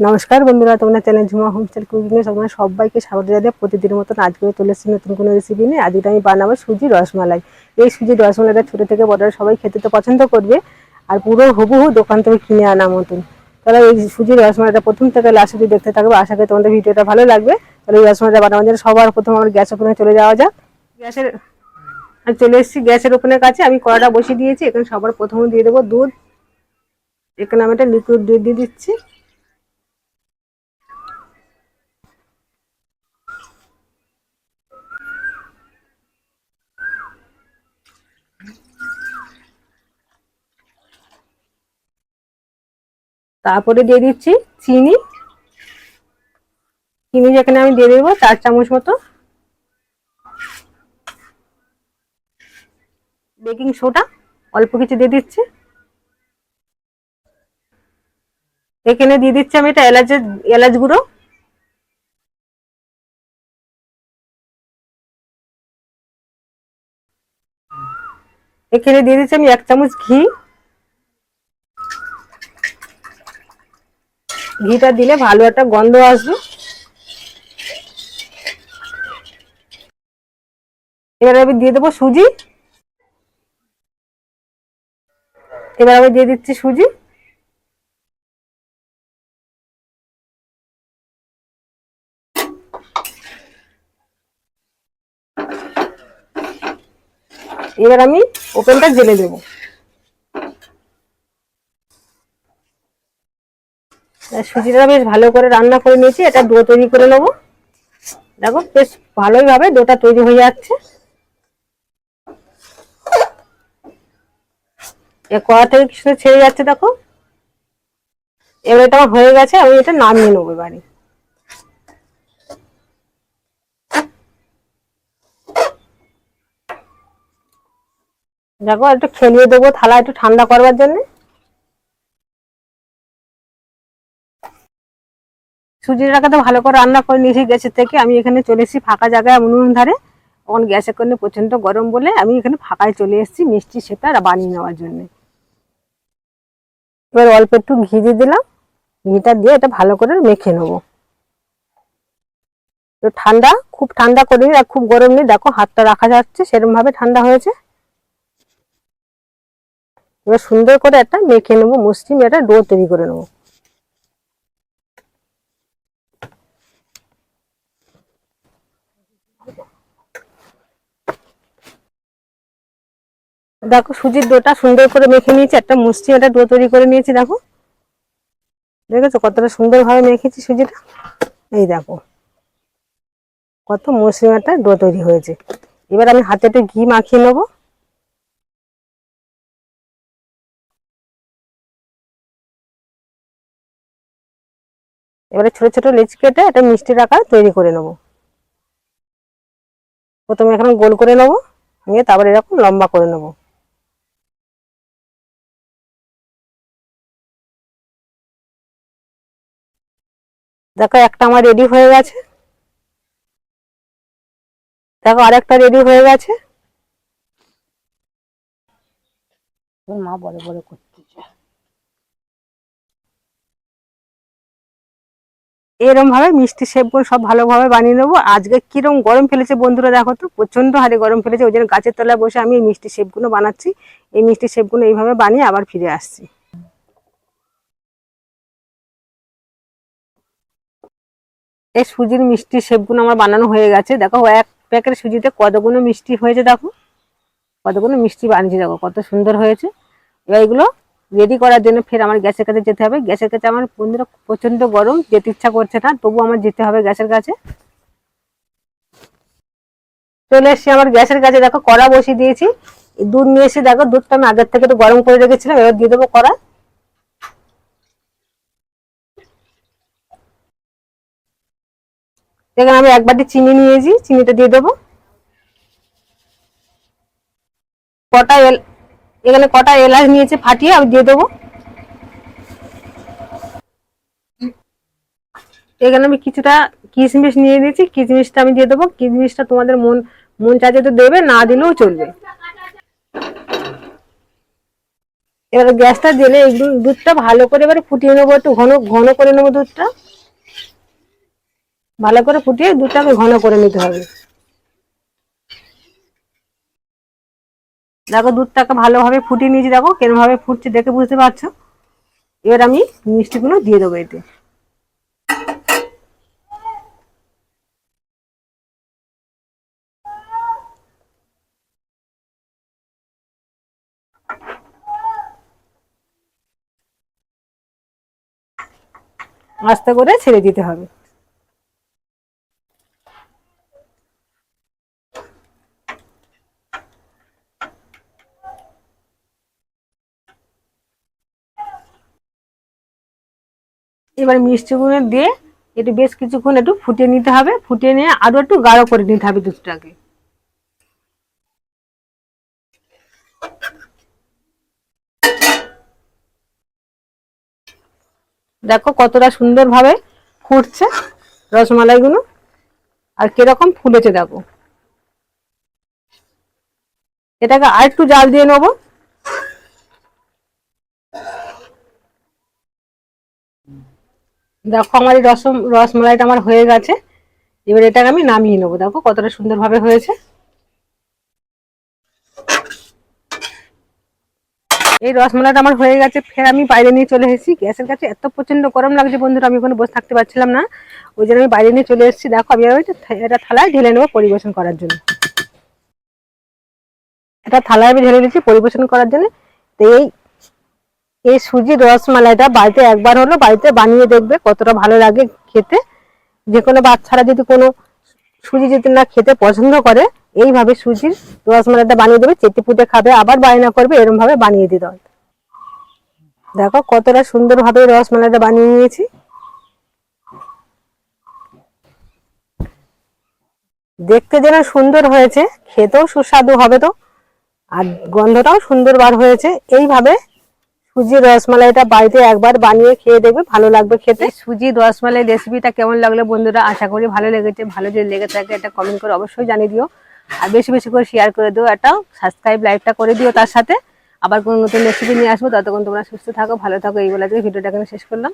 নমস্কার বন্ধুরা তোমরা চ্যানেল ঝুমা হোমস্টাইল কুকিংয়ে তোমরা সবাইকে স্বাগত জানিয়ে প্রতিদিনের মতন আজকে চলে এসেছি নতুন কোনো রেসিপি নিয়ে। আজকে আমি বানাবো সুজি রসমালাই। এই সুজি রসমালাইটা ছোটো থেকে বড়রা সবাই খেতে তো পছন্দ করবে। আর পুরো হুবহু দোকান থেকে কিনে আনা মতন। তাহলে এই সুজি রসমালাইটা প্রথম থেকে লাস্ট অব্দি দেখতে থাকবে। আশা করি তোমাদের ভিডিওটা ভালো লাগবে। তাহলে এই রসমালাইটা বানানোর জন্য সবার প্রথম আমার গ্যাস ওপেনে চলে যাওয়া যাক। গ্যাসের আমি চলে এসেছি গ্যাসের ওপেনের কাছে। আমি কড়াটা বসিয়ে দিয়েছি। এখানে সবার প্রথমে দিয়ে দেবো দুধ। এখানে আমি একটা লিকুইড দুধ দিয়ে দিচ্ছি। তারপরে দিয়ে দিচ্ছি চিনি। চিনি যেখানে আমি দিয়ে দেবো চার চামচ মতো। বেকিং সোডা, অল্প কিছু দিয়ে দিচ্ছি। এখানে দিয়ে দিচ্ছি আমি এটা এলাচের এলাচ গুঁড়ো। এখানে দিয়ে দিচ্ছি আমি এক চামচ ঘি। ঘিটা দিলে ভালো একটা গন্ধ আসবে। এবার আমি দিয়ে দেবো সুজি। এবার আমি দিয়ে দিচ্ছি সুজি। এবার আমি ওপেনটা জেলে দেবো। সুজিটা বেশ ভালো করে রান্না করে নিয়েছি। এটা ডো তৈরি করে নেব। দেখো, বেশ ভালোই ভাবে ডোটা তৈরি হয়ে যাচ্ছে। কড়া থেকে কিছু ছেড়ে যাচ্ছে দেখো। এবার এটা হয়ে গেছে, আমি এটা নামিয়ে নেব এবারে। দেখো, একটু খেলিয়ে দেবো থালা একটু ঠান্ডা করবার জন্য। সুজিটাকে তো ভালো করে রান্না করে নিয়েছি গ্যাসের থেকে। আমি এখানে চলে এসেছি ফাঁকা জায়গায় উনুন ধারে। তখন গ্যাসের করে প্রচণ্ড গরম বলে আমি এখানে ফাঁকায় চলে এসেছি মিষ্টি সেটা বানিয়ে নেওয়ার জন্য। এবার অল্প একটু ঘি দিয়ে দিলাম। ঘিটা দিয়ে এটা ভালো করে মেখে নেব। তো ঠান্ডা, খুব ঠান্ডা করিনি আর খুব গরম নেই। দেখো, হাতটা রাখা যাচ্ছে সেরকম ভাবে ঠান্ডা হয়েছে। এবার সুন্দর করে একটা মেখে নেব মুসলিম একটা ডো তৈরি করে নেব। দেখো সুজির ডোটা সুন্দর করে মেখে নিয়েছি, একটা মুষ্টি, একটা ডো তৈরি করে নিয়েছি, দেখো। দেখেছ কতটা সুন্দর ভাবে মেখেছি সুজিটা? এই দেখো। কত মসৃণ একটা ডো তৈরি হয়েছে। এবার আমি হাতে একটু ঘি মাখিয়ে নেব। এবারে ছোট ছোট লেচি কেটে একটা মিষ্টির আকার তৈরি করে নেব। প্রথমে এখন গোল করে নেব, নিয়ে তারপরে এরকম লম্বা করে নেব। দেখো একটা আমার রেডি হয়ে গেছে। দেখো আরেকটা রেডি হয়ে গেছে। মা বড় বড় করতে এরম ভাবে মিষ্টি শেপগুলো সব ভালোভাবে বানিয়ে নেব। আজকে কিরম গরম ফেলেছে বন্ধুরা দেখো তো প্রচণ্ড হারে গরম ফেলেছে। ওই জন্য গাছের তলায় বসে আমি এই মিষ্টি সেবগুলো বানাচ্ছি। এই মিষ্টি শেপগুলো এইভাবে বানিয়ে আবার ফিরে আসছি। এই সুজির মিষ্টি শেপগুলো আমার বানানো হয়ে গেছে। দেখো, এক প্যাকেট সুজিতে কতগুলো মিষ্টি হয়েছে দেখো। কতগুলো মিষ্টি বানিয়েছে দেখো, কত সুন্দর হয়েছে। এবার এগুলো রেডি করার জন্য ফের আমার গ্যাসের কাছে যেতে হবে। গ্যাসের কাছে আমার বন্ধুরা প্রচণ্ড গরম, যেতে ইচ্ছা করছে না তবু আমার যেতে হবে গ্যাসের কাছে। চলে এসছি আমার গ্যাসের কাছে। দেখো, কড়া বসিয়ে দিয়েছি। দুধ নিয়ে এসে দেখো, দুধটা আমি আগের থেকে একটু গরম করে রেখেছিলাম, এবার দিয়ে দেবো কড়া। এখানে আমি এক বাটি চিনি নিয়েছি, চিনিটা দিয়ে দেবো। কটা এল, এখানে কটা এলাচ নিয়েছে ফাটিয়ে আমি দিয়ে দেবো। এখানে আমি কিছুটা কিশমিশ নিয়ে নিয়েছি, কিশমিশটা আমি দিয়ে দেবো। কিশমিশটা তোমাদের মন মন চাইছে তো দেবে, না দিলেও চলবে। এবারে গ্যাসটা জেলে এই দুধটা ভালো করে এবারে ফুটিয়ে নেব, একটু ঘন ঘন করে নেব দুধটা। ভালো করে ফুটিয়ে দুধটাকে ঘন করে নিতে হবে। দেখো দুধটাকে ভালোভাবে ফুটিয়ে নিয়েছি, দেখো কেরম ভাবে ফুটছে দেখে বুঝতে পারছ? এবার আমি মিষ্টিগুলো দিয়ে দেবো এতে। আস্তে করে ছেড়ে দিতে হবে। এবার মিষ্টিগুলো দিয়ে একটু বেশ কিছুক্ষণ একটু ফুটিয়ে নিতে হবে। ফুটিয়ে নিয়ে আরও একটু গাঢ় করে নিতে হবে দুধটাকে। দেখো কতটা সুন্দরভাবে ফুটছে রসমালাইগুলো। আর কীরকম ফুলেছে দেখো। এটাকে আর একটু জাল দিয়ে নেব। দেখো, আমার এই রসম, রসমালাইটা আমার হয়ে গেছে। এবার এটাকে আমি নামিয়ে নেব। দেখো, কতটা সুন্দরভাবে হয়েছে। এই রসমালাইটা আমার হয়ে গেছে। ফের আমি বাইরে নিয়ে চলে এসেছি। গ্যাসের কাছে এত প্রচণ্ড গরম লাগছে বন্ধুরা, আমি ওখানে বসে থাকতে পারছিলাম না। ওই জন্য আমি বাইরে নিয়ে চলে এসেছি। দেখো, আমি এটা থালায় ঢেলে নেব পরিবেশন করার জন্য। এটা থালায় আমি ঢেলে নিচ্ছি পরিবেশন করার জন্য। এই এই সুজির রসমালাইটা বাড়িতে একবার হলো বাড়িতে বানিয়ে দেখবে কতটা ভালো লাগে খেতে। যে কোনো বাচ্চারা যদি কোনো সুজি যদি না খেতে পছন্দ করে, এইভাবে সুজির রসমালাইটা বানিয়ে দেবে, চেটে পুটে খাবে, আবার বায়না করবে, এরমভাবে বানিয়ে দিতে হবে। দেখো কতটা সুন্দরভাবে রসমালাইটা বানিয়ে নিয়েছি। দেখতে যেন সুন্দর হয়েছে, খেতেও সুস্বাদু হবে তো, আর গন্ধটাও সুন্দর বার হয়েছে। এইভাবে সুজির রসমালাইটা বাড়িতে একবার বানিয়ে খেয়ে দেখবে, ভালো লাগবে খেতে। সুজির রসমালাই রেসিপিটা কেমন লাগল বন্ধুরা? আশা করি ভালো লেগেছে। ভালো যদি লেগে থাকে একটা কমেন্ট করে অবশ্যই জানিয়ে দিও। আর বেশি বেশি করে শেয়ার করে দিও। একটা সাবস্ক্রাইব লাইভটা করে দিও তার সাথে। আবার কোনো নতুন রেসিপি নিয়ে আসব। ততক্ষণ তোমরা সুস্থ থাকো, ভালো থাকো। এই বলে আজকে ভিডিওটা এখানে শেষ করলাম।